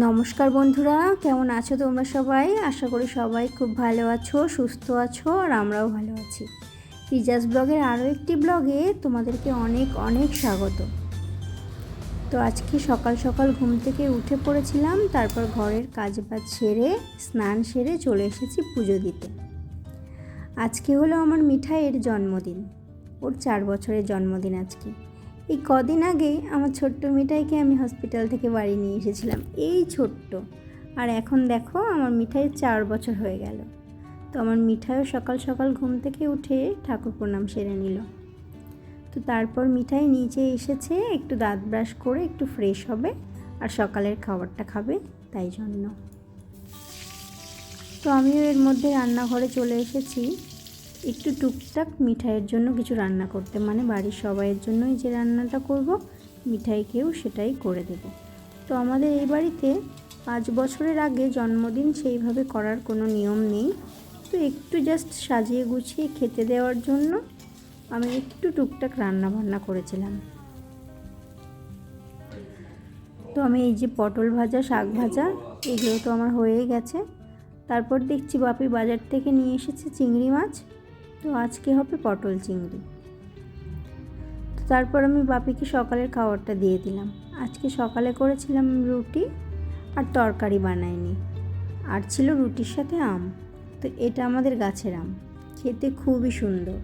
নমস্কার বন্ধুরা, কেমন আছো তোমরা সবাই? আশা করি সবাই খুব ভালো আছো, সুস্থ আছো, আর আমরাও ভালো আছি। রিজাস ব্লগের আরও একটি ব্লগে তোমাদেরকে অনেক অনেক স্বাগত। তো আজকে সকাল সকাল ঘুম থেকে উঠে পড়েছিলাম, তারপর ঘরের কাজ বাজ সেরে, স্নান সেরে চলে এসেছি পুজো দিতে। আজকে হলো আমার মিঠাইয়ের জন্মদিন, ওর চার বছরের জন্মদিন আজকে। এই কদিন আগে আমার ছোট্ট মিঠাইকে আমি হসপিটাল থেকে বাড়ি নিয়ে এসেছিলাম, এই ছোট্ট। আর এখন দেখো আমার মিঠাই চার বছর হয়ে গেল। তো আমার মিঠাইও সকাল সকাল ঘুম থেকে উঠে ঠাকুর প্রণাম সেরে নিল। তো তারপর মিঠাই নিচে এসেছে, একটু দাঁত ব্রাশ করে একটু ফ্রেশ হবে আর সকালের খাবারটা খাবে তাই জন্য। তো আমিও এর মধ্যে রান্নাঘরে চলে এসেছি। একটু টুকটাক মিঠাইয়ের জন্য কিছু রান্না করতে। মানে বাড়ির সবাইয়ের জন্যই যে রান্নাটা করব, মিঠাইকেও সেটাই করে দেব। তো আমাদের এই বাড়িতে পাঁচ বছরের আগে জন্মদিন সেইভাবে করার কোনো নিয়ম নেই। তো একটু জাস্ট সাজিয়ে গুছিয়ে খেতে দেওয়ার জন্য আমি একটু টুকটাক রান্না বান্না করেছিলাম। তো আমি এই যে পটল ভাজা, শাক ভাজা, এগুলো তো আমার হয়েই গেছে। তারপর দেখছি বাপি বাজার থেকে নিয়ে এসেছে চিংড়ি মাছ। তো আজকে হবে পটল চিংড়ি। তো তারপর আমি বাপিকে সকালের খাবারটা দিয়ে দিলাম। আজকে সকালে করেছিলাম রুটি আর তরকারি বানাইনি। আর ছিল রুটির সাথে আম। তো এটা আমাদের গাছের আম। খেতে খুবই সুন্দর।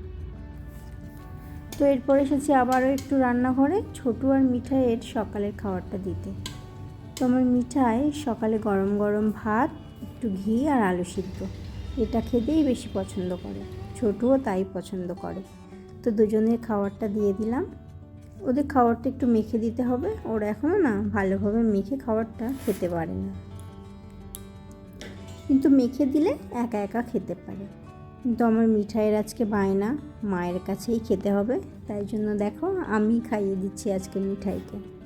তো এরপর এসেছি আবারও একটু রান্নাঘরে ছোটু আর মিঠাইয়ের সকালের খাবারটা দিতে। তো আমার মিঠাই সকালে গরম গরম ভাত, একটু ঘি আর আলু সিদ্ধ। এটা খেতেই বেশি পছন্দ করে। ছোটুও তাই পছন্দ করে। তো দুজনের খাবারটা দিয়ে দিলাম। ওদের খাবারটা একটু মেখে দিতে হবে। ওরা এখনও না ভালোভাবে মেখে খাবারটা খেতে পারে না। কিন্তু মেখে দিলে একা একা খেতে পারে। কিন্তু আমার মিঠাইয়ের আজকে বায়না, মায়ের কাছেই খেতে হবে। তাই জন্য দেখো আমি খাইয়ে দিচ্ছি আজকে মিঠাইকে।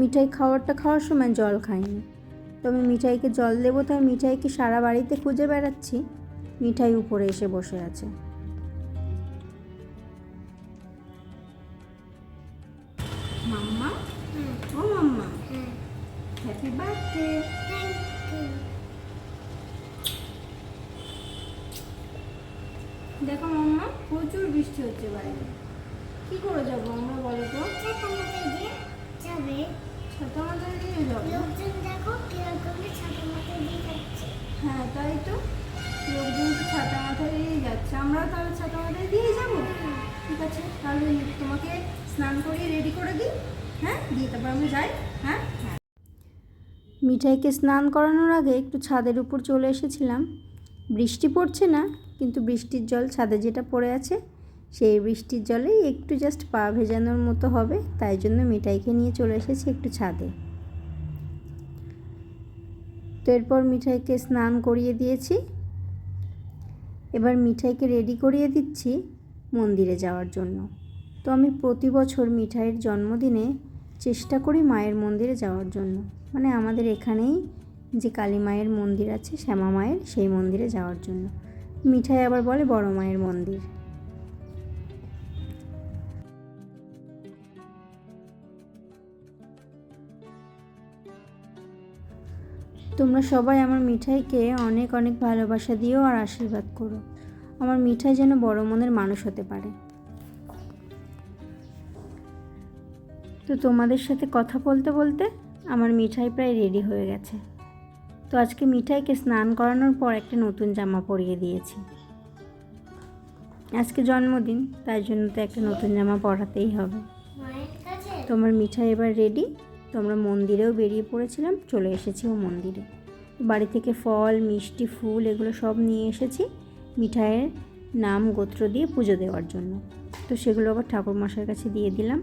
মিঠাই খাবারটা খাওয়ার সময় জল খাইনি। তো আমি মিঠাইকে জল দেবো তাই মিঠাইকে সারা বাড়িতে খুঁজে বেড়াচ্ছি। মিঠাই উপরে এসে বসে আছে। মাম্মা? ও মাম্মা? হ্যাপি বার্থডে দেখো মাম্মা প্রচুর বৃষ্টি হচ্ছে বাইরে কি করে যাব আমরা বলো তো? ছাতা মাথায় দিয়ে যাব। হ্যাঁ তাই তো। লোকজন তো ছাতা মাথায় দিয়ে যাচ্ছে। আমরাও তাহলে ছাতা দিয়ে যাব? ঠিক আছে তাহলে তোমাকে স্নান করিয়ে রেডি করে দিই। হ্যাঁ দিয়ে তারপর আমি যাই। হ্যাঁ হ্যাঁ। মিঠাইকে স্নান করানোর আগে একটু ছাদের উপর চলে এসেছিলাম। বৃষ্টি পড়ছে না কিন্তু বৃষ্টির জল ছাদে যেটা পড়ে আছে সেই বৃষ্টির জলেই একটু জাস্ট পা ভেজানোর মতো হবে, তাই জন্য মিঠাইকে নিয়ে চলে এসেছি একটু ছাদে। তো এরপর মিঠাইকে স্নান করিয়ে দিয়েছি। এবার মিঠাইকে রেডি করিয়ে দিচ্ছি মন্দিরে যাওয়ার জন্য। তো আমি প্রতি বছর মিঠাইয়ের জন্মদিনে চেষ্টা করি মায়ের মন্দিরে যাওয়ার জন্য। মানে আমাদের এখানেই যে কালী মায়ের মন্দির আছে, শ্যামা মায়ের সেই মন্দিরে যাওয়ার জন্য। মিঠাই আবার বলে বড় মায়ের মন্দির। তোমরা সবাই আমার মিঠাইকে অনেক অনেক ভালোবাসা দিও আর আশীর্বাদ করো। আমার মিঠাই যেন বড় মনের মানুষ হতে পারে। তো তোমাদের সাথে কথা বলতে বলতে আমার মিঠাই প্রায় রেডি হয়ে গেছে। তো আজকে মিঠাইকে স্নান করানোর পর একটা নতুন জামা পরিয়ে দিয়েছি। আজকে জন্মদিন তাই জন্য তো একটা নতুন জামা পরাতেই হবে। তোমার মিঠাই এবার রেডি তো আমরা মন্দিরেও বেরিয়ে পড়েছিলাম, চলে এসেছি ও মন্দিরে। বাড়ি থেকে ফল, মিষ্টি, ফুল এগুলো সব নিয়ে এসেছি মিঠাইয়ের নাম গোত্র দিয়ে পুজো দেওয়ার জন্য। তো সেগুলো আবার ঠাকুর মশাইয়ের কাছে দিয়ে দিলাম।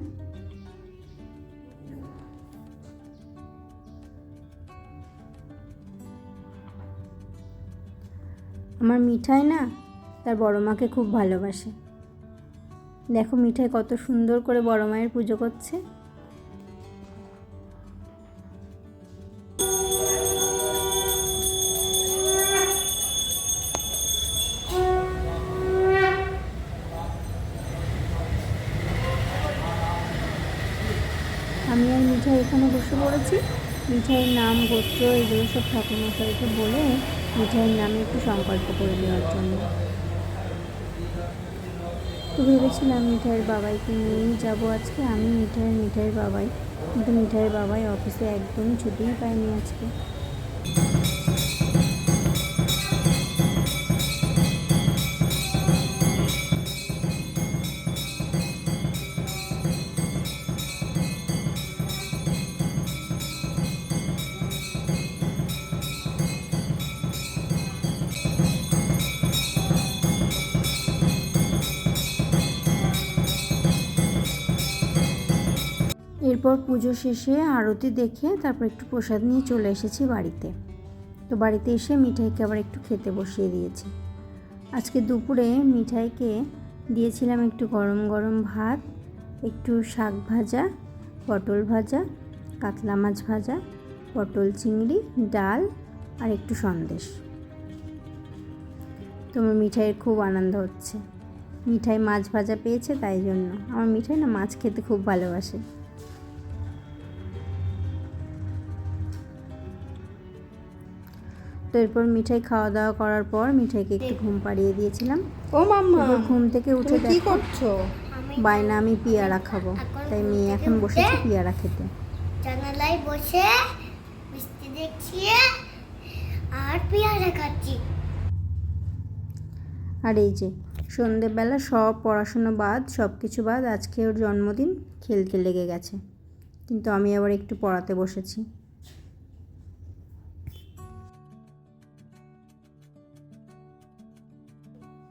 আমার মিঠাই না তার বড় মাকে খুব ভালোবাসে। দেখো মিঠাই কত সুন্দর করে বড় মায়ের পুজো করছে। এখানে বসে পড়েছি। মিঠাইয়ের নাম, গোত্র, এগুলো সব ঠাকুরমশাইকে বলে মিঠাইয়ের নামে একটু সংকল্প করে নেওয়ার জন্য। তো ভেবেছিলাম মিঠাইয়ের বাবাইকে নিয়েই যাব আজকে। আমি মিঠাইয়ের মিঠাইয়ের বাবাই। কিন্তু মিঠাইয়ের বাবাই অফিসে একদমই ছুটিই পায়নি আজকে। এরপর পুজো শেষে আরতি দেখে তারপর একটু প্রসাদ নিয়ে চলে এসেছি বাড়িতে। তো বাড়িতে এসে মিঠাইকে আবার একটু খেতে বসিয়ে দিয়েছি। আজকে দুপুরে মিঠাইকে দিয়েছিলাম একটু গরম গরম ভাত, একটু শাক ভাজা, পটল ভাজা, কাতলা মাছ ভাজা, পটল চিংড়ি, ডাল আর একটু সন্দেশ। তোমার মিঠাইয়ের খুব আনন্দ হচ্ছে। মিঠাই মাছ ভাজা পেয়েছে তাই জন্য। আমার মিঠাই না মাছ খেতে খুব ভালোবাসে। তো এরপর মিঠাই খাওয়া দাওয়া করার পর মিঠাইকে একটু ঘুম পাড়িয়ে দিয়েছিলাম। ও মাম্মা ঘুম থেকে উঠে কি করছ? বায়না আমি পিয়ারা খাব তাই মেয়ে এখন বসেছে পিয়ারা খেতে। জানালায় বসে বৃষ্টি দেখছি আর পেয়ারা খাচ্ছি। আর এই যে সন্ধেবেলা সব পড়াশুনো বাদ সব কিছু বাদ আজকে ওর জন্মদিন খেলতে লেগে গেছে। কিন্তু আমি আবার একটু পড়াতে বসেছি।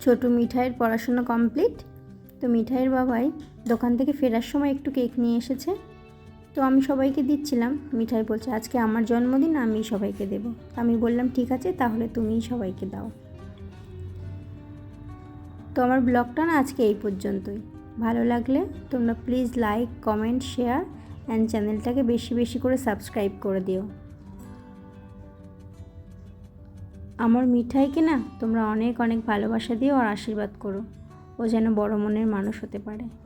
ছোট মিঠাইয়ের পড়াশোনা কমপ্লিট। তো মিঠাইয়ের বাবাই দোকান থেকে ফেরার সময় একটু কেক নিয়ে এসেছে। তো আমি সবাইকে দিচ্ছিলাম। মিঠাই বলছে, আজকে আমার জন্মদিন, আমি সবাইকে দেব। আমি বললাম, ঠিক আছে, তাহলে তুমিই সবাইকে দাও। তো আমার ব্লগটা না আজকে এই পর্যন্তই। ভালো লাগলে তোমরা please like, comment, share, and চ্যানেলটাকে বেশি বেশি করে সাবস্ক্রাইব করে দিও। আমার মিঠাই কিনা? তোমরা অনেক অনেক ভালোবাসা দিও আর আশীর্বাদ করো। ও যেন বড় মনের মানুষ হতে পারে।